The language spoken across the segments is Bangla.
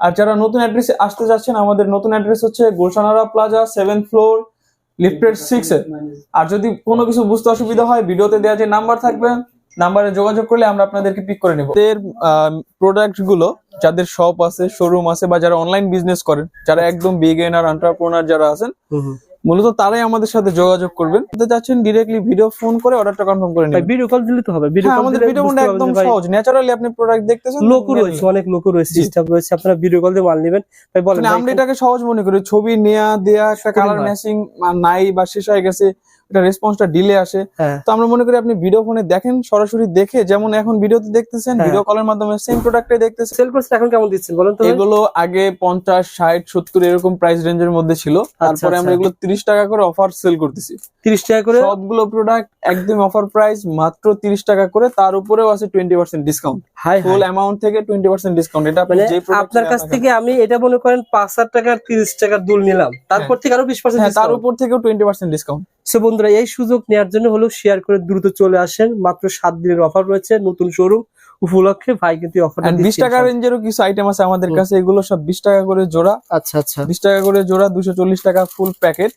আর যারা নতুন অ্যাড্রেসে আসতে যাচ্ছেন, আমাদের নতুন অ্যাড্রেস হচ্ছে Gulshanara plaza seven floor lifted six A. আর যদি কোনো কিছু বুঝতে অসুবিধা হয়, ভিডিওতে দেওয়া যে নাম্বার থাকবে নাম্বারে যোগাযোগ করলে আমরা আপনাদেরকে পিক করে নেব। এর প্রোডাক্টগুলো যাদের শপ আছে শোরুম আছে বা যারা অনলাইন বিজনেস করেন, যারা একদম বিগেনার এন্টারপ্রেনার যারা আছেন মূলত তারাই আমাদের সাথে যোগাযোগ করবেন। চাচ্ছেন ডিরেক্টলি ভিডিও ফোন করে অর্ডারটা কনফার্ম করে নেবেন। ভিডিও কল দিলে তো হবে। ভিডিও হ্যাঁ কল আমাদের ভিডিও ফোনটা একদম সহজ। ন্যাচারালি আপনি প্রোডাক্ট দেখতেছেন লোকও রয়েছে অনেক লোকও রয়েছে সিস্টেম রয়েছে আপনারা ভিডিও কল দিয়ে মাল নেবেন। ভাই বলেন মানে আমরা এটাকে সহজ মনে করি ছবি নেয়া দেয়া একটা কালার ম্যাচিং নাই বা শেষ হয়ে গেছে এটা রেসপন্সটা ডিলে আসে। হ্যাঁ। তো আমরা মনে করি আপনি ভিডিও ফোনে দেখেন সরাসরি দেখে যেমন এখন ভিডিওতে দেখতেছেন হ্যাঁ। ভিডিও কলের মাধ্যমে সেম প্রোডাক্টে দেখতেছেন। সেল করছেন এখন কেমন দিচ্ছেন বলেন তো এগুলো আগে পঞ্চাশ ষাট সত্তর এরকম প্রাইস রেঞ্জের মধ্যে ছিল। তারপরে আমরা আচ্ছা। এগুলো তিরিশ টাকা করে অফার সেল করতেছি। 30 টাকা করে? সবগুলো প্রোডাক্ট একদম অফার প্রাইস মাত্র তিরিশ টাকা করে তার উপরেও আছে টোয়েন্টি পার্সেন্ট ডিসকাউন্ট হাই ফুল অ্যামাউন্ট থেকে টোয়েন্টি পার্সেন্ট ডিসকাউন্ট এটা আপনি মানে যে আপনার কাছ থেকে আমি এটা মনে করেন পাঁচ হাজার টাকার তিরিশ টাকার দুল নিলাম। তারপর থেকে আরও বিশ হ্যাঁ তার উপর থেকেও টোয়েন্টি পার্সেন্ট ডিসকাউন্ট সো বন্ধুরা এই সুযোগ নেওয়ার জন্য হলো শেয়ার করে দ্রুত চলে আসেন। মাত্র সাত দিনের অফার রয়েছে নতুন শোরুম উপলক্ষে। ভাই কিন্তু অফার বিশ টাকা রেঞ্জেরও কিছু আইটেম আছে আমাদের কাছে এগুলো সব বিশ টাকা করে জোড়া। আচ্ছা আচ্ছা। বিশ টাকা করে জোড়া দুশো চল্লিশ টাকা ফুল প্যাকেট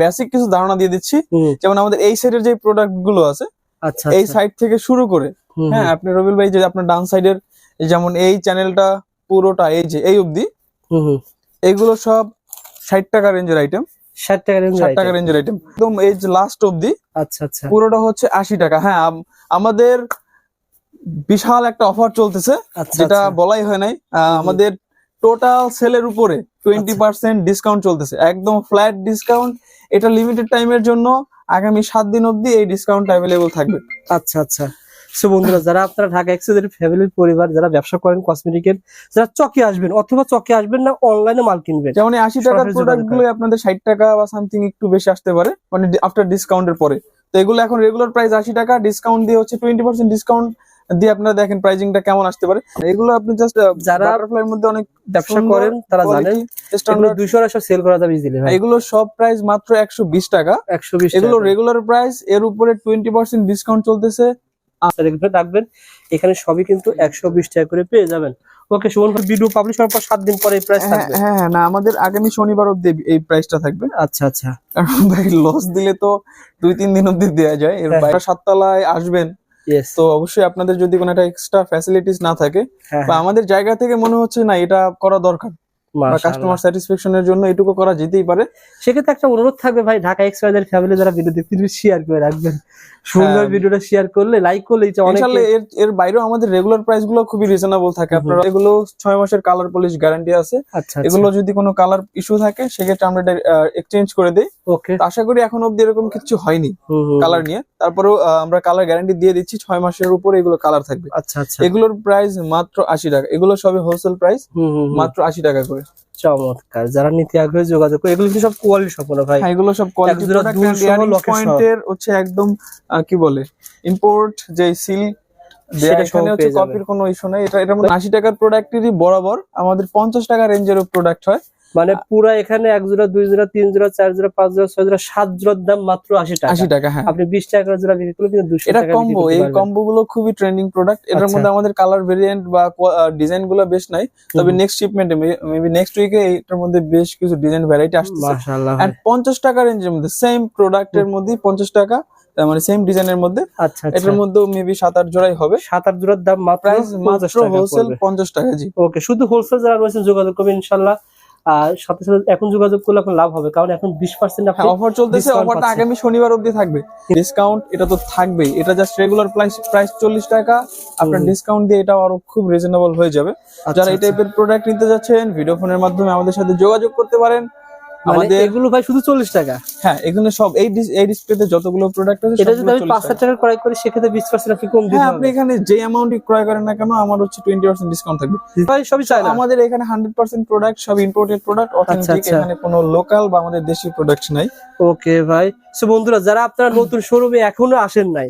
বেসিক কিছু ধারণা দিয়ে দিচ্ছি। যেমন আমাদের এই সাইডের যে প্রোডাক্টগুলো আছে আচ্ছা এই আচ্ছা, সাইড থেকে শুরু করে হ্যাঁ আপনি রবিল ভাই যে আপনার ডান সাইডের যেমন এই চ্যানেলটা পুরোটা এই যে এই অবধি এইগুলো সব ষাট টাকা রেঞ্জের আইটেম ষাট টাকা রেঞ্জ ষাট টাকা রেঞ্জের আইটেম একদম এই লাস্ট অবধি আচ্ছা আচ্ছা। পুরোটা হচ্ছে আশি টাকা। হ্যাঁ আম- আমাদের বিশাল একটা অফার চলতেছে আচ্ছা যেটা আচ্ছা। বলাই হয় নাই। আমাদের টোটাল সেলের উপরে টোয়েন্টি পার্সেন্ট ডিসকাউন্ট চলতেছে। একদম ফ্ল্যাট ডিসকাউন্ট এটা লিমিটেড টাইমের জন্য আগামী সাত দিন অবধি এই ডিসকাউন্ট অ্যাভেলেবল থাকবে। আচ্ছা আচ্ছা। সো বন্ধুরা যারা আপনারা ঢাকা এক্সেসের ফ্যামিলির পরিবার যারা ব্যবসা করেন কসমেটিকের যারা চকে আসবেন অথবা চকে আসবেন না অনলাইনে মাল কিনবেন। যেমন আশি টাকার প্রোডাক্টগুলো আপনাদের ষাট টাকা বা সামথিং একটু বেশি আসতে পারে মানে আফটার ডিসকাউন্টের পরে। তো এগুলো এখন রেগুলার প্রাইস আশি টাকা ডিসকাউন্ট দিয়ে হচ্ছে টোয়েন্টি পার্সেন্ট ডিসকাউন্ট দিয়ে আপনারা দেখেন প্রাইসিংটা কেমন আসতে পারে। এগুলো আপনি জাস্ট যারা বাটারফ্লাইয়ের মধ্যে অনেক ব্যবসা করেন তারা জানেন স্ট্যান্ডার্ড দুইশো আড়াইশো সেল করা যাবে ইজিলি ভাই। এগুলো সব প্রাইস মাত্র একশো বিশ টাকা। একশো বিশ এগুলো রেগুলার প্রাইস এর উপরে টোয়েন্টি পার্সেন্ট ডিসকাউন্ট চলতেছে। রেগুলার রাখবেন। এখানে সবই কিন্তু একশো বিশ টাকা করে পেয়ে যাবেন। ওকে সুমন ভিডিও পাবলিশ হওয়ার পর সাত দিন পরে এই প্রাইস হ্যাঁ থাকবে। হ্যাঁ হ্যাঁ, না আমাদের আগামী শনিবার অব্দি এই প্রাইসটা থাকবে। আচ্ছা আচ্ছা। কারণ ভাই লস দিলে তো দুই তিন দিন অব্দি দেওয়া যায়। এর হ্যাঁ, বাইরে সাততলায় আসবেন তো অবশ্যই আপনাদের যদি কোনো একটা এক্সট্রা ফ্যাসিলিটিস না থাকে বা আমাদের জায়গা থেকে মনে হচ্ছে না এটা করা দরকার। বা কাস্টমার স্যাটিসফ্যাকশনের জন্য এটুকু করা যেতেই পারে। সেক্ষেত্রে একটা অনুরোধ থাকবে ভাই ঢাকা এক্স ওয়াইদের ফ্যামিলি যারা ভিডিও দেখতে শেয়ার করে রাখবেন। সুন্দর হ্যাঁ। ভিডিওটা শেয়ার করলে লাইক করলে এটা অনেক এর এর বাইরেও আমাদের রেগুলার প্রাইসগুলো খুবই রিজনেবল থাকে। আপনারা এগুলো ছয় মাসের কালার পলিশ গ্যারান্টি আছে। আচ্ছা এগুলো যদি কোনো কালার ইস্যু থাকে সেক্ষেত্রে আমরা এক্সচেঞ্জ করে দিই। ওকে আশা করি এখন অব্দি এরকম কিছু হয়নি কালার নিয়ে। তারপরেও আমরা কালার গ্যারান্টি দিয়ে দিচ্ছি ছয় মাসের উপরে এগুলো কালার থাকবে। আচ্ছা আচ্ছা। এগুলোর প্রাইস মাত্র আশি টাকা। এগুলো সবই হোলসেল প্রাইস। মাত্র আশি টাকা করে। চমৎকার। যারা নিতে আগ্রহী যোগাযোগ করে এগুলো কিন্তু সব কোয়ালিটি সম্পন্ন ভাই? হ্যাঁ এগুলো সব কোয়ালিটি। পয়েন্টের হচ্ছে একদম কি বলে? ইম্পোর্ট যে সিল কপির কোনো ইস্যু নাই। এটা এটার মধ্যে আশি টাকার প্রোডাক্টেরই বরাবর আমাদের পঞ্চাশ টাকা রেঞ্জেরও প্রোডাক্ট হয়। মানে পুরা এখানে এক জোড়া দুই জোড়া তিন জোড়া চার জোড়া পাঁচ জোড়া ছয় জোড়া সাত জোড়ার দাম মাত্র আশি টাকা। আশি টাকা হ্যাঁ। আপনি বিশ টাকা জোড়া বিক্রি করলে কিন্তু দুশো এটা কম্বো এই কম্বো গুলো খুবই ট্রেন্ডিং প্রোডাক্ট এটার আচ্ছা। মধ্যে আমাদের কালার ভেরিয়েন্ট বা ডিজাইনগুলো বেশ নাই তবে নেক্সট শিপমেন্টে মেবি নেক্সট উইকে এটার মধ্যে বেশ কিছু ডিজাইন ভ্যারাইটি আসছে মাশাআল্লাহ এন্ড পঞ্চাশ টাকা রেঞ্জের মধ্যে সেম প্রোডাক্টের মধ্যে পঞ্চাশ টাকা মানে সেম ডিজাইনের মধ্যে। আচ্ছা আচ্ছা। এটার মধ্যে মেবি সাত আট জোড়াই হবে। সাত আট জোড়ার দাম মাত্র পঞ্চাশ টাকা হোলসেল পঞ্চাশ টাকা জি। ওকে শুধু হোলসেল যারা রয়েছে যোগাযোগ করবেন ইনশাল্লাহ আর সাথে সাথে এখন যোগাযোগ করলে এখন লাভ হবে কারণ এখন বিশ পার্সেন্ট হ্যাঁ অফার চলতেছে অফারটা আগামী শনিবার অবধি থাকবে। ডিসকাউন্ট এটা তো থাকবেই এটা জাস্ট রেগুলার প্রাইস প্রাইস চল্লিশ টাকা আপনার ডিসকাউন্ট দিয়ে এটা আরও খুব রিজনেবল হয়ে যাবে। আচ্ছা, যারা এই আচ্ছা। টাইপের প্রোডাক্ট নিতে যাচ্ছেন ভিডিও ফোনের মাধ্যমে আমাদের সাথে যোগাযোগ করতে পারেন। আমাদের এগুলো ভাই শুধু চল্লিশ টাকা। হ্যাঁ এখানে সব এই এই ডিসপ্লেতে যতগুলো প্রোডাক্ট আছে এটা যদি আমি 40 পাঁচ হাজার টাকা। ক্রয় করি সেক্ষেত্রে বিশ পার্সেন্ট আপনি কম দিতে হ্যাঁ আপনি এখানে যে অ্যামাউন্টই ক্রয় করেন না কেন আমার হচ্ছে টোয়েন্টি পার্সেন্ট ডিসকাউন্ট থাকবে। ভাই সবই চাই আমাদের এখানে হান্ড্রেড পার্সেন্ট প্রোডাক্ট সব ইম্পোর্টেড প্রোডাক্ট অথেন্টিক। এখানে কোনো লোকাল বা আমাদের দেশি প্রোডাক্ট নাই। ওকে ভাই। সো বন্ধুরা যারা আপনারা নতুন শোরুমে এখনও আসেন নাই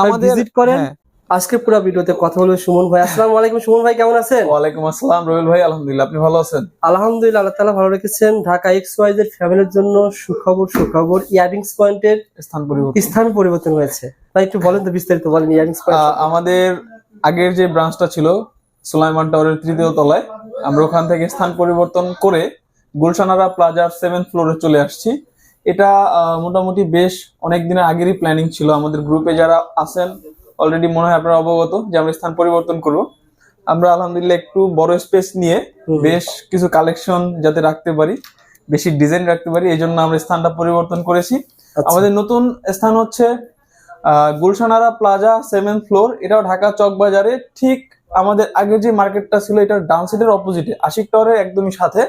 আমাদের ভিজিট করেন। হ্যাঁ। আজকে পুরো ভিডিওতে কথা বলব সুমন ভাই। আসসালামু আলাইকুম সুমন ভাই কেমন আছেন? ওয়ালাইকুম আসসালাম রোহেল ভাই আলহামদুলিল্লাহ। আপনি ভালো আছেন? আলহামদুলিল্লাহ আল্লাহ তাআলা ভালো রেখেছেন। ঢাকা এক্স ওয়াই এর ফ্যামিলির জন্য সুখবর সুখবর ইয়ারিংস পয়েন্টের স্থান পরিবর্তন। স্থান পরিবর্তন হয়েছে। তাই একটু বলেন তো বিস্তারিত বলেন ইয়ারিংস পয়েন্ট আমাদের আগের যে ব্রাঞ্চটা ছিল সুলাইমান টাওয়ারের তৃতীয় তলায় আমরা ওখান থেকে স্থান পরিবর্তন করে গুলশানারা প্লাজার সেভেন ফ্লোরে চলে আসছি। এটা মোটামুটি বেশ অনেক দিনের আগেরই প্ল্যানিং ছিল। আমাদের গ্রুপে যারা আছেন অলরেডি মনে হয় আপনারা অবগত যে আমরা স্থান পরিবর্তন করব। আমরা আলহামদুলিল্লাহ একটু বড় স্পেস নিয়ে বেশ কিছু কালেকশন যাতে রাখতে পারি বেশি ডিজাইন রাখতে পারি এই জন্য আমরা স্থানটা পরিবর্তন করেছি। আচ্ছা। আমাদের নতুন স্থান হচ্ছে আহ, গুলশানারা প্লাজা সেভেন ফ্লোর এটাও ঢাকা চক বাজারে ঠিক আমাদের আগে যে মার্কেটটা ছিল এটার ডান সাইডের অপোজিটে আশিক টাওয়ারের একদমই সাথে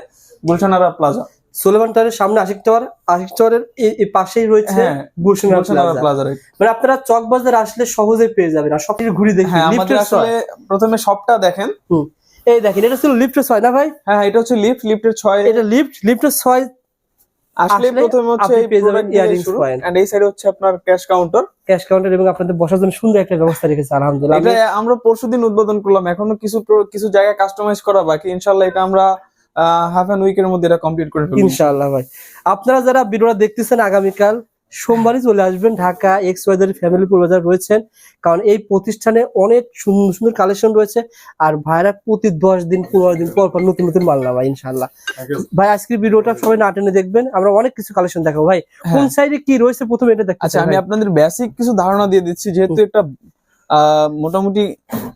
গুলশানারা প্লাজা সোলেমান টাওয়ারের সামনে আশিক টাওয়ার আশিক টাওয়ারের এই পাশেই রয়েছে হ্যাঁ গুলশান প্লাজা। মানে আপনারা চক বাজার আসলে সহজে পেয়ে যাবেন আর সবকিছু ঘুরে হ্যাঁ আমাদের আসলে প্রথমে শপটা দেখেন। এই দেখেন এটা ছিল লিফটের ছয় না ভাই? হ্যাঁ এটা হচ্ছে লিফট লিফটের ছয়। এটা লিফট লিফটের ছয় আসলে প্রথমে হচ্ছে এই প্রোডাক্ট এন্ড এই সাইডে হচ্ছে আপনার ক্যাশ কাউন্টার ক্যাশ কাউন্টার এবং আপনাদের বসার জন্য সুন্দর একটা ব্যবস্থা রেখেছে আলহামদুলিল্লাহ। এটা আমরা পরশুদিন উদ্বোধন করলাম। এখনও কিছু কিছু জায়গায় কাস্টমাইজ করা বাকি। ইনশাআল্লাহ এটা আমরা হাফ অ্যান উইকের মধ্যে এটা কমপ্লিট করে ফেলব। ইনশাআল্লাহ ভাই। আপনারা যারা ভিডিওটা দেখতেছেন আগামীকাল সোমবারই চলে আসবেন ঢাকা এক্স ওয়াইজার ফ্যামিলি বাজার রয়েছেন। কারণ এই প্রতিষ্ঠানে অনেক সুন্দর সুন্দর কালেকশন রয়েছে। আর ভাইরা প্রতি দশ দিন পনেরো দিন পর পর নতুন নতুন মাল নামা ইনশাআল্লাহ। ভাই আজকের ভিডিওটা সবাই না টেনে দেখবেন। আমরা অনেক কিছু কালেকশন দেখাবো। ভাই কোন সাইডে কি রয়েছে? প্রথমে এটা দেখতে আচ্ছা আমি আপনাদের বেসিক কিছু ধারণা দিয়ে দিচ্ছি। যেহেতু একটা মোটামুটি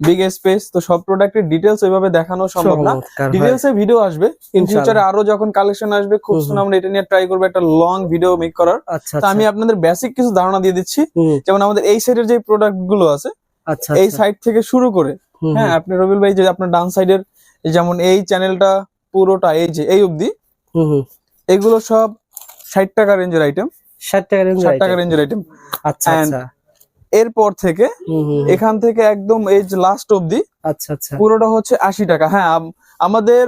বিগ স্পেস তো সব প্রোডাক্টের ডিটেলস ওইভাবে দেখানো সম্ভব না। ডিটেলস এ ভিডিও আসবে। ইন ফিউচারে আরও যখন কালেকশন আসবে খুব হুম, সুন আমরা এটা নিয়ে ট্রাই করব একটা লং ভিডিও মেক করার। আচ্ছা তো আমি আপনাদের বেসিক কিছু ধারণা দিয়ে দিচ্ছি। যেমন আমাদের এই সাইডের যে প্রোডাক্টগুলো আছে আচ্ছা এই আচ্ছা। সাইড থেকে শুরু করে হ্যাঁ আপনি রবিল ভাই যে আপনার ডান সাইডের যেমন এই চ্যানেলটা পুরোটা এই যে এই অবধি। এগুলো সব ষাট টাকা রেঞ্জের আইটেম ষাট টাকা রেঞ্জের আইটেম আচ্ছা আচ্ছা। এরপর থেকে এখান থেকে একদম এই যে লাস্ট অবধি আচ্ছা আচ্ছা। পুরোটা হচ্ছে আশি টাকা। হ্যাঁ আম- আমাদের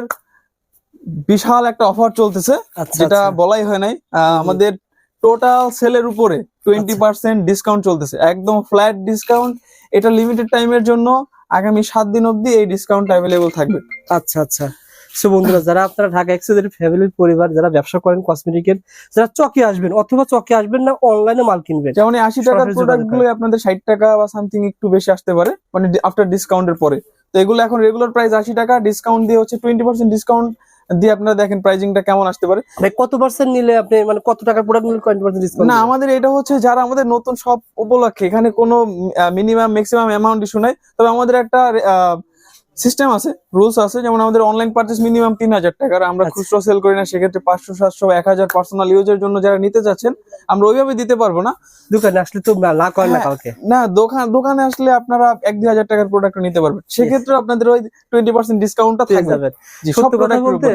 বিশাল একটা অফার চলতেছে আচ্ছা যেটা আচ্ছা। বলাই হয় নাই। আমাদের টোটাল সেলের উপরে টোয়েন্টি পার্সেন্ট ডিসকাউন্ট চলতেছে। একদম ফ্ল্যাট ডিসকাউন্ট এটা লিমিটেড টাইমের জন্য আগামী সাত দিন অবধি এই ডিসকাউন্ট অ্যাভেলেবল থাকবে। আচ্ছা আচ্ছা। সো বন্ধুরা যারা আপনারা ঢাকা এক্সেদের ফ্যামিলির পরিবার যারা ব্যবসা করেন কসমেটিকের যারা চকে আসবেন অথবা চকে আসবেন না অনলাইনে মাল কিনবেন। যেমন আশি টাকার প্রোডাক্টগুলো আপনাদের ষাট টাকা বা সামথিং একটু বেশি আসতে পারে মানে আফটার ডিসকাউন্টের পরে। তো এগুলো এখন রেগুলার প্রাইস আশি টাকা ডিসকাউন্ট দিয়ে হচ্ছে টোয়েন্টি পার্সেন্ট ডিসকাউন্ট দিয়ে আপনারা দেখেন প্রাইজিংটা কেমন আসতে পারে। মানে কত পার্সেন্ট নিলে আপনি মানে কত টাকার প্রোডাক্ট নিলে টোয়েন্টি পার্সেন্ট ডিসকাউন্ট না আমাদের এটা হচ্ছে যারা আমাদের নতুন সব উপলক্ষে এখানে কোনো মিনিমাম ম্যাক্সিমাম অ্যামাউন্ট ইস্যু নাই। তবে আমাদের একটা সিস্টেম আছে রুলস আছে যেমন আমাদের অনলাইন পার্চেস মিনিমাম তিন হাজার টাকার আমরা আচ্ছা। খুচরো সেল করি না সেক্ষেত্রে পাঁচশো সাতশো এক হাজার পার্সোনাল ইউজের জন্য যারা নিতে চাচ্ছেন আমরা ওইভাবে দিতে পারব না। দোকানে আসলে তো না- হ্যাঁ, কাউকে। না দোকান দোকানে আসলে আপনারা এক দুই হাজার টাকার প্রোডাক্ট নিতে পারবেন। সেক্ষেত্রে আপনাদের ওই টোয়েন্টি পার্সেন্ট ডিসকাউন্টটা যাবেন জি, সব কথা বলতে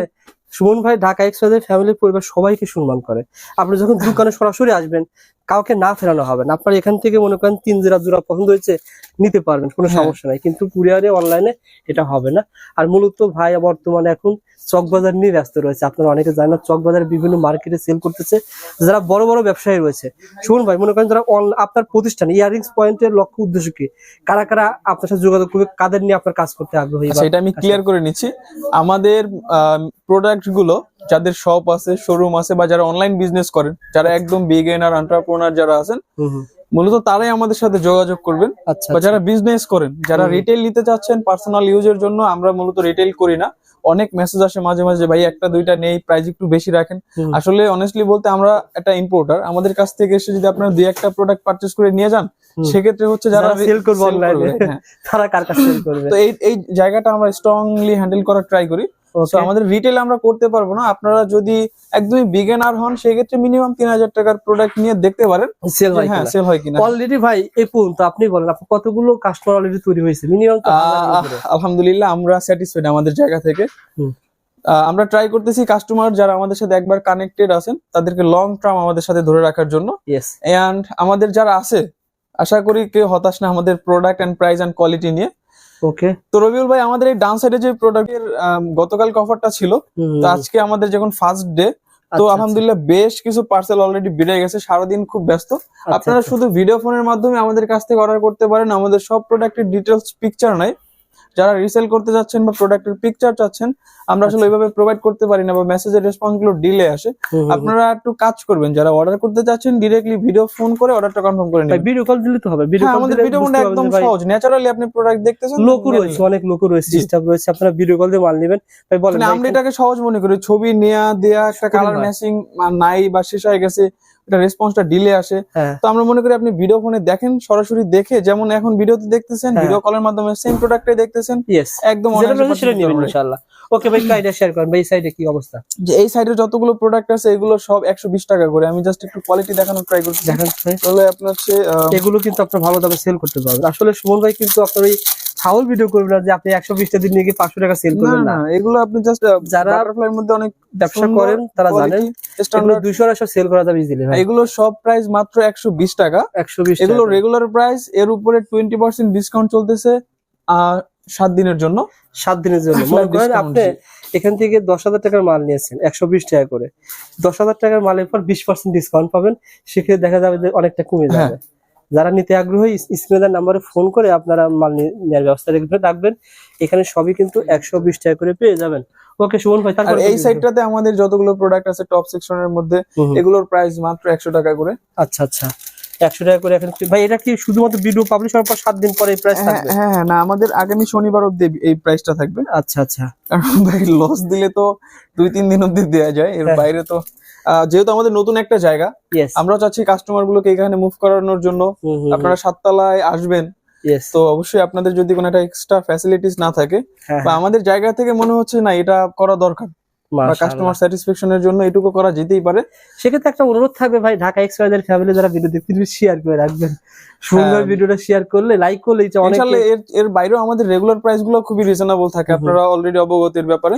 সুমন ভাই ঢাকা এক্সপ্রেসের ফ্যামিলির পরিবার সবাইকে সম্মান করে। আপনি যখন দোকানে সরাসরি আসবেন কাউকে না ফেরানো হবে না। আপনার এখান থেকে মনে করেন তিন জোড়া জোড়া পছন্দ হয়েছে নিতে পারবেন কোনো হ্যাঁ। সমস্যা নাই। কিন্তু কুরিয়ারে অনলাইনে এটা হবে না। আর মূলত ভাই বর্তমানে এখন চকবাজার নিয়ে ব্যস্ত রয়েছে। আপনারা অনেকে জানেন না চকবাজার বিভিন্ন মার্কেটে সেল করতেছে। যারা বড় বড় ব্যবসায়ী রয়েছে। শুনুন ভাই মনে করেন যারা আপনার প্রতিষ্ঠান ইয়ারিংস পয়েন্টের লক্ষ্য উদ্দেশ্য কি? কারা কারা আপনার সাথে যোগাযোগ করবে? কাদের নিয়ে আপনার কাজ করতে আগ্রহী? বা- আচ্ছা এটা আমি ক্লিয়ার করে নিচ্ছি। আমাদের প্রোডাক্টগুলো যাদের শপ আছে শোরুম আছে বা যারা অনলাইন বিজনেস করেন যারা একদম বিগেনার এন্টারপ্রেনার যারা আছেন। মূলত তারাই আমাদের সাথে যোগাযোগ করবেন। আচ্ছা বা যারা বিজনেস করেন যারা রিটেল নিতে চাচ্ছেন পার্সোনাল ইউজের জন্য আমরা মূলত রিটেল করি না। অনেক মেসেজ আসে মাঝে মাঝে ভাই একটা দুইটা নেই প্রাইস একটু বেশি রাখেন। আসলে অনেস্টলি বলতে আমরা একটা ইম্পোর্টার আমাদের কাছ থেকে এসে যদি আপনারা দুই একটা প্রোডাক্ট পারচেস করে নিয়ে যান সেক্ষেত্রে হচ্ছে যারা sell করবে এ। হ্যাঁ। তারা কার কাছে সেল করবে? তো এই এই জায়গাটা আমরা স্ট্রংলি হ্যান্ডেল করার ট্রাই করি। তো আমাদের রিটেল আমরা করতে পারব না। আপনারা যদি একদমই বিগেনার হন সেক্ষেত্রে মিনিমাম তিন হাজার টাকার প্রোডাক্ট নিয়ে দেখতে পারেন। সেল হয় হ্যাঁ সেল হয় কিনা। অলরেডি ভাই এই পর্যন্ত আপনি বলেন আপনি কতগুলো কাস্টমার অলরেডি তৈরি হয়েছে? মিনিমাম। আলহামদুলিল্লাহ আমরা স্যাটিসফাইড আমাদের জায়গা থেকে। আমরা ট্রাই করতেছি কাস্টমার যারা আমাদের সাথে একবার কানেক্টেড আছেন তাদেরকে লং টার্ম আমাদের সাথে ধরে রাখার জন্য। এন্ড আমাদের যারা আছে আশা করি কেউ হতাশ না আমাদের product and price and quality নিয়ে। ওকে। তো রবিউল ভাই আমাদের এই ডান সাইডে যে প্রোডাক্টের গতকাল অফারটা ছিল তো আজকে আমাদের যখন ফার্স্ট ডে তো আচ্ছা, আলহামদুলিল্লাহ বেশ কিছু পার্সেল অলরেডি বেড়ে গেছে সারাদিন খুব ব্যস্ত। আচ্ছা, আপনারা শুধু ভিডিও ফোনের মাধ্যমে আমাদের কাছ থেকে অর্ডার করতে পারেন আমাদের সব প্রোডাক্টের ডিটেলস পিকচার নাই। যারা রিসেল করতে যাচ্ছেন বা প্রোডাক্টের পিকচার চাচ্ছেন আমরা আসলে আচ্ছা। ওইভাবে প্রোভাইড করতে পারি না বা মেসেজের রেসপন্সগুলো ডিলে আসে। আপনারা একটু কাজ করবেন যারা অর্ডার করতে চাচ্ছেন ডিরেক্টলি ভিডিও ফোন করে অর্ডারটা কনফার্ম করে ভাই নেবেন। ভিডিও কল দিলে তো হবে। ভিডিও হ্যাঁ আমাদের ভিডিও বুঝতে একদম সহজ। ন্যাচারালি আপনি প্রোডাক্ট দেখতেছেন লোকও রয়েছে অনেক লোকও রয়েছে। স্টাফ রয়েছে। আপনারা ভিডিও কল দিয়ে মাল নেবেন। ভাই বলেন মানে আমরা এটাকে সহজ মনে করি ছবি নেয়া দেয়া একটা কালার। ম্যাচিং নাই বা শেষ হয়ে গেছে এটা রেসপন্সটা ডিলে আসে। হ্যাঁ। তো আমরা মনে করি আপনি ভিডিও ফোনে দেখেন সরাসরি দেখে যেমন এখন ভিডিওতে দেখতেছেন হ্যাঁ। ভিডিও কলের মাধ্যমে সেম প্রোডাক্টটাই দেখতেছেন। একদম। ইনশাআল্লাহ। ওকে ভাই কাইডা শেয়ার করেন ভাই এই সাইডে কি অবস্থা? যে এই সাইডে যতগুলো প্রোডাক্ট আছে এগুলো সব একশো বিশ টাকা করে। আমি জাস্ট একটু কোয়ালিটি দেখানোর ট্রাই করছি। দেখেন তাহলে আপনার হচ্ছে এগুলো কিন্তু আপনার ভালো দামে সেল করতে পারবেন। আসলে সুমন ভাই কিন্তু আপনার ওই ফাউল ভিডিও করবেন না যে আপনি একশো বিশটা দিন গিয়ে পাঁচশো টাকা সেল করবেন না। এগুলো আপনি জাস্ট যারা বাটারফ্লাইয়ের মধ্যে অনেক ব্যবসা করেন তারা জানেন স্ট্যান্ডার্ড দুইশো আড়াইশো সেল করা যাবে ইজিলি এগুলো সব প্রাইস মাত্র একশো বিশ টাকা। একশো বিশ এগুলো রেগুলার প্রাইস এর উপরে টোয়েন্টি পার্সেন্ট ডিসকাউন্ট চলতেছে আহ, সাত দিনের জন্য। সাত দিনের জন্য। মনে করেন আপনি এখান থেকে দশ হাজার টাকার মাল নিয়েছেন একশো বিশ টাকা করে। দশ হাজার টাকার মালের পর বিশ পার্সেন্ট ডিসকাউন্ট পাবেন সেক্ষেত্রে দেখা যাবে যে অনেকটা কমে হ্যাঁ। যাবে যারা নিতে আগ্রহী স্ক্রিনের নাম্বারে ফোন করে আপনারা মাল নেওয়ার ব্যবস্থা রেখে রাখবেন। এখানে সবই কিন্তু একশো বিশ টাকা করে পেয়ে যাবেন। ওকে সুমন ভাই তারপর এই সাইডটাতে আমাদের যতগুলো প্রোডাক্ট আছে টপ সেকশনের মধ্যে এগুলোর প্রাইস মাত্র একশো টাকা করে। আচ্ছা আচ্ছা। একশো টাকা করে এখন ভাই এটা কি শুধুমাত্র ভিডিও পাবলিশ হওয়ার পর সাত দিন পরে এই প্রাইস হ্যাঁ থাকবে? হ্যাঁ হ্যাঁ, না আমাদের আগামী শনিবার অব্দি এই প্রাইসটা থাকবে। আচ্ছা আচ্ছা। কারণ ভাই লস দিলে তো দুই তিন দিন অব্দি দেওয়া যায় এর হ্যাঁ। বাইরে তো যেহেতু আমাদের নতুন একটা জায়গা আমরা চাচ্ছি কাস্টমার গুলোকে এখানে মুভ করানোর জন্য। আপনারা সাততলায় আসবেন। তো অবশ্যই আপনাদের যদি কোনো একটা এক্সট্রা ফ্যাসিলিটিস না থাকে হ্যাঁ বা আমাদের জায়গা থেকে মনে হচ্ছে না এটা করা দরকার। বা কাস্টমার স্যাটিসফ্যাকশনের জন্য এটুকু করা যেতেই পারে। সেক্ষেত্রে একটা অনুরোধ থাকবে ভাই ঢাকা এক্সপ্রেসের ফ্যামিলি যারা ভিডিও দেখতে শেয়ার করে রাখবেন। সুন্দর হ্যাঁ। ভিডিওটা শেয়ার করলে লাইক করলে ইনশাআল্লাহ এর এর বাইরেও আমাদের রেগুলার প্রাইসগুলো খুবই রিজনেবল থাকে। আপনারা অলরেডি অবগতির ব্যাপারে।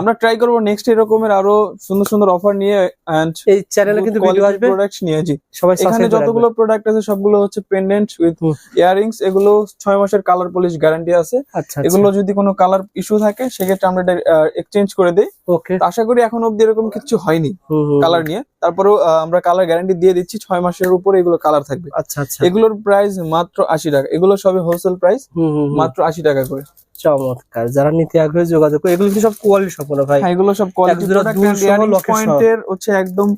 আমরা ট্রাই করব নেক্সট এরকমের আরও সুন্দর সুন্দর অফার নিয়ে এন্ড এই চ্যানেলে কিন্তু ভিডিও আসবে। প্রোডাক্টস নিয়ে জি। সবাই এখানে যতগুলো প্রোডাক্ট আছে সবগুলো হচ্ছে পেন্ডেন্ট উইথ। ইয়ারিংস এগুলো ছয় মাসের কালার পলিশ গ্যারান্টি আছে। আচ্ছা এগুলো যদি কোনো কালার ইস্যু থাকে সেক্ষেত্রে আমরা এক্সচেঞ্জ করে দিই। ওকে আশা করি এখন অব্দি এরকম কিছু হয়নি কালার নিয়ে। তারপরেও আমরা কালার গ্যারান্টি দিয়ে দিচ্ছি ছয় মাসের উপরে এগুলো কালার থাকবে। আচ্ছা আচ্ছা। এগুলোর প্রাইস মাত্র আশি টাকা। এগুলো সবই হোলসেল প্রাইস। মাত্র আশি টাকা করে। চমৎকার। যারা নিতে আগ্রহী যোগাযোগ করে এগুলো কিন্তু সব কোয়ালিটি সম্পন্ন ভাই। হ্যাঁ এগুলো সব কোয়ালিটি। পয়েন্টের হচ্ছে একদম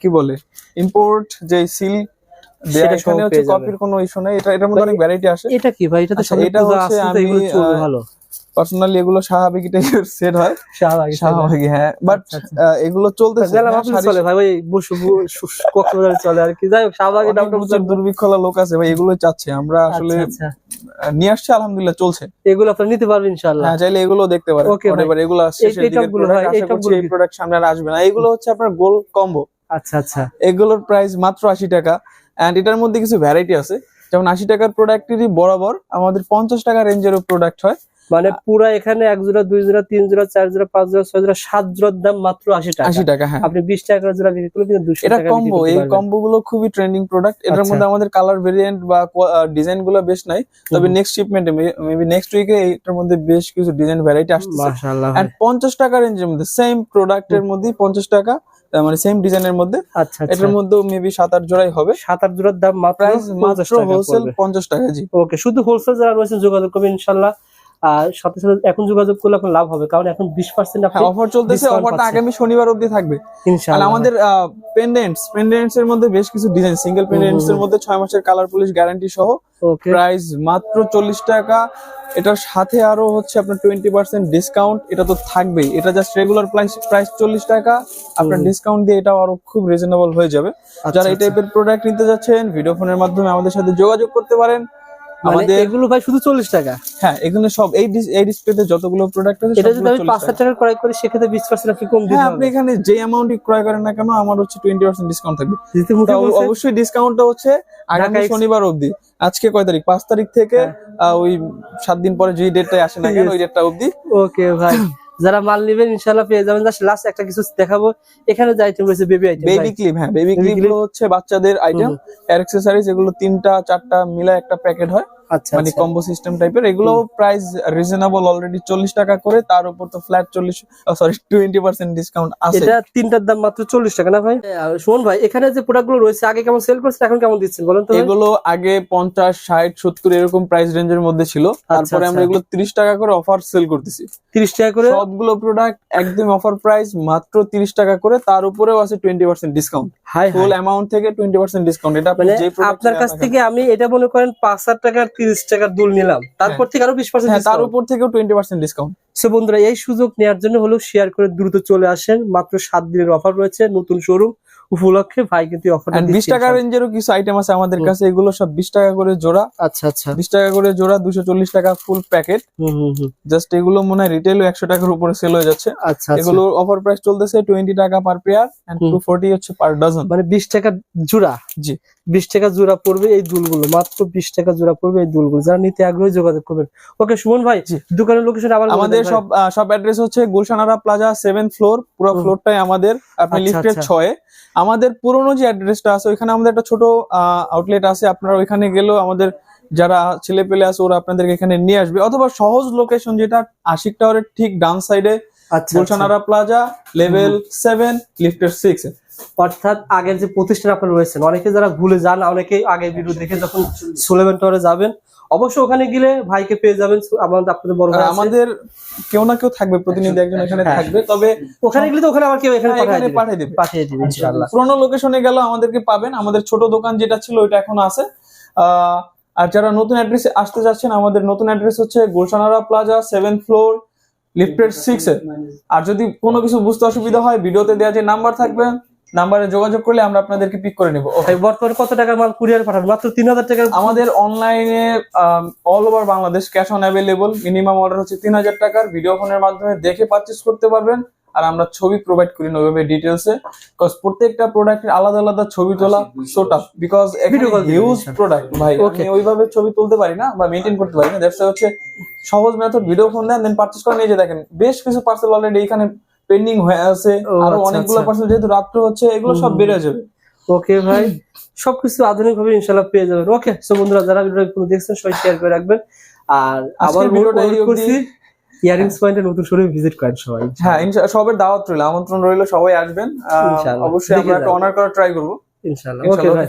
কি বলে ইম্পোর্ট যে সিল সেটা হচ্ছে কপির কোনো ইস্যু নাই। এটা এটার মধ্যে অনেক ভ্যারাইটি আসে। এটা কি ভাই? এটা তো এটা হচ্ছে আমি, ভালো। পার্সোনালি এগুলো শাহাবাগি টাইপের সেট হয়। শাহবাগি শাহাবাগি হ্যাঁ। বাট আচ্ছা, আচ্ছা। এগুলো গেলাম হ্যাঁ, চলে ভাই ওই কক্সবাজারে চলে আর কি। যাই হোক শাহবাগি প্রচুর দুর্ভিক্ষলা লোক আছে ভাই এগুলো চাচ্ছে। আমরা আসলে আচ্ছা, আচ্ছা। নিয়ে আসছি আলহামদুলিল্লাহ চলছে। এগুলো আপনি নিতে পারবেন ইনশাআল্লাহ। হ্যাঁ চাইলে এগুলো দেখতে পারেন। ভাই। এগুলো শেষের এই টপগুলো এই টপগুলো এই প্রোডাক্ট সামনে আর আসবে না। এগুলো হচ্ছে আপনার গোল কম্বো আচ্ছা আচ্ছা। এগুলোর প্রাইস মাত্র আশি টাকা। এন্ড এটার মধ্যে কিছু ভ্যারাইটি আছে। যেমন আশি টাকার প্রোডাক্টেরই বরাবর আমাদের পঞ্চাশ টাকা রেঞ্জেরও প্রোডাক্ট হয়। মানে পুরা এখানে এক জোড়া দুই জোড়া তিন জোড়া চার জোড়া পাঁচ জোড়া ছয় জোড়া সাত জোড়ার দাম মাত্র আশি টাকা। আশি টাকা হ্যাঁ। আপনি বিশ টাকা জোড়া বিক্রি করলে কিন্তু দুশো এটা কম্বো এই কম্বো গুলো খুবই ট্রেন্ডিং প্রোডাক্ট এটার আচ্ছা। মধ্যে আমাদের কালার ভেরিয়েন্ট বা ডিজাইনগুলো বেশ নাই তবে। নেক্সট শিপমেন্টে মেবি নেক্সট উইকে এটার মধ্যে বেশ কিছু ডিজাইন ভ্যারাইটি আসছে। এন্ড পঞ্চাশ টাকা রেঞ্জের মধ্যে সেম প্রোডাক্টের মধ্যে পঞ্চাশ টাকা মানে সেম ডিজাইনের মধ্যে। আচ্ছা আচ্ছা। এটার মধ্যে মেবি সাত আট জোড়াই হবে। সাত আট জোড়ার দাম মাত্র পঞ্চাশ মাত্র টাকা হোলসেল পঞ্চাশ টাকা জি। ওকে শুধু হোলসেল যারা রয়েছে যোগাযোগ করবে ইনশাল্লাহ আর সাথে সাথে এখন যোগাযোগ করলে এখন লাভ হবে কারণ এখন বিশ পার্সেন্ট হ্যাঁ অফার চলতেছে অফারটা আগামী শনিবার অবধি থাকবে। আর আমাদের পেন্ডেন্টস পেন্ডেন্টস এর মধ্যে বেশ কিছু ডিজাইন সিঙ্গেল পেন্ডেন্টস এর মধ্যে ছয় মাসের কালার পুলিশ গ্যারান্টি সহ প্রাইস মাত্র চল্লিশ টাকা। এটার সাথে আরও হচ্ছে আপনার টোয়েন্টি পার্সেন্ট ডিসকাউন্ট এটা তো থাকবেই। এটা জাস্ট রেগুলার প্রাইস প্রাইস চল্লিশ টাকা। আপনার ডিসকাউন্ট দিয়ে এটাও আরও খুব রিজনেবল হয়ে যাবে। যারা এই আচ্ছা, টাইপের প্রোডাক্ট নিতে যাচ্ছেন ভিডিও ফোনের মাধ্যমে আমাদের সাথে যোগাযোগ করতে পারেন। আমাদের আমাদের এগুলো ভাই শুধু চল্লিশ টাকা। হ্যাঁ এখানে সব এই এই ডিসপ্লেতে যতগুলো প্রোডাক্ট আছে এটা যদি আমি 40 পাঁচ হাজার টাকা। ক্রয় করি সেক্ষেত্রে বিশ পার্সেন্ট আপনি কম দিতে হ্যাঁ আপনি এখানে যে অ্যামাউন্টই ক্রয় করেন না কেন আমার হচ্ছে টোয়েন্টি পার্সেন্ট ডিসকাউন্ট থাকবে। অবশ্যই ডিসকাউন্টটা হচ্ছে আগামী শনিবার অবধি। আজকে কয় তারিখ? পাঁচ তারিখ থেকে হ্যাঁ। ওই সাত দিন পরে যে ডেটটাই আসে না কেন ওই ডেটটা অবধি। ওকে ভাই। যারা মাল নেবেন ইনশাল্লাহ পেয়ে যাবেন। জাস্ট লাস্ট একটা কিছু দেখাবো। এখানে যে আইটেম রয়েছে বেবি আইটেম বেবি ক্লিপ হ্যাঁ বেবি ক্লিপগুলো হচ্ছে বাচ্চাদের আইটেম অ্যাক্সেসরিজ এগুলো তিনটা চারটা মিলে একটা প্যাকেট হয়। আচ্ছা মানে আচ্ছা। কম্বো সিস্টেম টাইপের এগুলো প্রাইস রিজনেবল অলরেডি চল্লিশ টাকা করে। তার উপর তো ফ্ল্যাট চল্লিশ সরি টোয়েন্টি পার্সেন্ট ডিসকাউন্ট আছে। এটা তিনটার দাম মাত্র চল্লিশ টাকা না ভাই? সুমন ভাই এখানে যে প্রোডাক্টগুলো রয়েছে আগে কেমন সেল করছেন এখন কেমন দিচ্ছেন বলেন তো এগুলো আগে পঞ্চাশ ষাট সত্তর এরকম প্রাইস রেঞ্জের মধ্যে ছিল। তারপরে আমরা আচ্ছা। এগুলো তিরিশ টাকা করে অফার সেল করতেছি। তিরিশ টাকা করে। সবগুলো প্রোডাক্ট একদম অফার প্রাইস মাত্র তিরিশ টাকা করে তার উপরেও আছে টোয়েন্টি পার্সেন্ট ডিসকাউন্ট হাই ফুল অ্যামাউন্ট থেকে টোয়েন্টি পার্সেন্ট ডিসকাউন্ট এটা মানে আপনার কাছ থেকে আমি এটা মনে করেন পাঁচ হাজার টাকার তিরিশ টাকার দুল নিলাম তারপর থেকে আরও বিশ কেন। হ্যাঁ তার উপর থেকেও টোয়েন্টি পার্সেন্ট ডিসকাউন্ট সো বন্ধুরা এই সুযোগ নেওয়ার জন্য হলো শেয়ার করে দ্রুত চলে আসেন। মাত্র সাত দিনের অফার রয়েছে নতুন শোরুম উপলক্ষে ভাই কিন্তু অফার বিশ টাকা রেঞ্জেরও কিছু আইটেম আছে আমাদের কাছে এগুলো সব বিশ টাকা করে জোড়া। আচ্ছা আচ্ছা। বিশ টাকা করে জোড়া দুশো চল্লিশ টাকা ফুল প্যাকেট হুম হুম জাস্ট এগুলো মনে হয় রিটেলও একশো টাকার উপরে সেল হয়ে যাচ্ছে। আচ্ছা আচ্ছা। এগুলো অফার প্রাইস চলতেছে টোয়েন্টি টাকা per pair and. Two forty হচ্ছে পার ডজন মানে বিশ টাকা জোড়া? জি। বিশ টাকা জোড়া পড়বে এই দুলগুলো মাত্র বিশ টাকা জোড়া পড়বে এই দুলগুলো যারা নিতে আগ্রহী যোগাযোগ করবেন। ওকে সুমন ভাই দোকানের লোকেশন আবার আমাদের সব সব অ্যাড্রেস হচ্ছে গুলশানারা প্লাজা সেভেন ফ্লোর পুরো। ফ্লোরটাই আমাদের আপনি আচ্ছা, লিফটের আচ্ছা। ছয়ে। আমাদের পুরোনো যে অ্যাড্রেসটা আছে ওইখানে আমাদের একটা ছোট আউটলেট আছে আপনারা ওইখানে গেলেও আমাদের যারা ছেলে পেলে আছে ওরা আপনাদেরকে এখানে নিয়ে আসবে। অথবা সহজ লোকেশন যেটা আশিক টাওয়ারের ঠিক ডান সাইডে আচ্ছা আচ্ছা। গুলশানারা প্লাজা লেভেল সেভেন লিফটের সিক্স অর্থাৎ আগের যে প্রতিষ্ঠান আপনারা রয়েছেন অনেকে যারা ভুলে যান অনেকে আগে ভিডিও দেখে যখন সোলেভেন টাওয়ারে যাবেন অবশ্যই ওখানে গেলে ভাইকে পেয়ে যাবেন আমাদের আপনাদের বড় ভাই আমাদের কেউ না কেউ থাকবে প্রতিনিধি একজন এখানে হ্যাঁ। থাকবে তবে ওখানে গেলে তো ওখানে আবার কেউ এখানে হ্যাঁ, পাঠিয়ে দিবে। পাঠিয়ে দিবে। পাঠিয়ে দিবে ইনশাআল্লাহ। পুরোনো লোকেশনে গেলে আমাদেরকে পাবেন। আমাদের ছোট দোকান যেটা ছিল ওইটা এখন আছে। আহ, আর যারা নতুন অ্যাড্রেসে আসতে যাচ্ছেন আমাদের নতুন অ্যাড্রেস হচ্ছে Gulshanara plaza seven floor lifted six আর যদি কোনো কিছু বুঝতে অসুবিধা হয় ভিডিওতে দেওয়া যে নাম্বার থাকবে নাম্বারে যোগাযোগ করলে আমরা আপনাদেরকে পিক করে নেব। ভাই বর্তমানে কত টাকার মাল কুরিয়ার পাঠান মাত্র তিন হাজার টাকার আমাদের অনলাইনে all over Bangladesh cash on available minimum order হচ্ছে তিন হাজার টাকার। ভিডিও ফোনের মাধ্যমে দেখে পারচেস করতে পারবেন। আর আমরা ছবি প্রোভাইড করি না ওইভাবে ডিটেলসে বিকজ প্রত্যেকটা প্রোডাক্টের আলাদা আলাদা ছবি তোলা সোটা বিকজ হিউজ প্রোডাক্ট ভাই. আমি ওইভাবে ছবি তুলতে পারি না বা মেনটেন করতে পারি না। দ্যাটস হচ্ছে সহজ মেথড ভিডিও ফোন দেন দেন পারচেস করে নিয়ে যে দেখেন বেশ কিছু পার্সেল অলরেডি এখানে পেন্ডিং হয়ে আছে আরও আচ্ছা, অনেকগুলো আচ্ছা। পার্সেল যেহেতু রাত্রে হচ্ছে এগুলো সব বেড়ে যাবে। ওকে ভাই সবকিছু আধুনিক ভাবে ইনশাল্লাহ পেয়ে যাবেন। ওকে সো বন্ধুরা যারা ভিডিও কোনো দেখছেন সবাই শেয়ার করে রাখবেন। আর আবার ভিডিওটা এই করছি। ইয়ারিংস পয়েন্টে নতুন শোরুম ভিজিট করেন সবাই। হ্যাঁ সবের দাওয়াত রইল আমন্ত্রণ রইল সবাই আসবেন। অবশ্যই আমরা একটা অনার করার ট্রাই করব। ইনশাল্লাহ ওকে ভাই।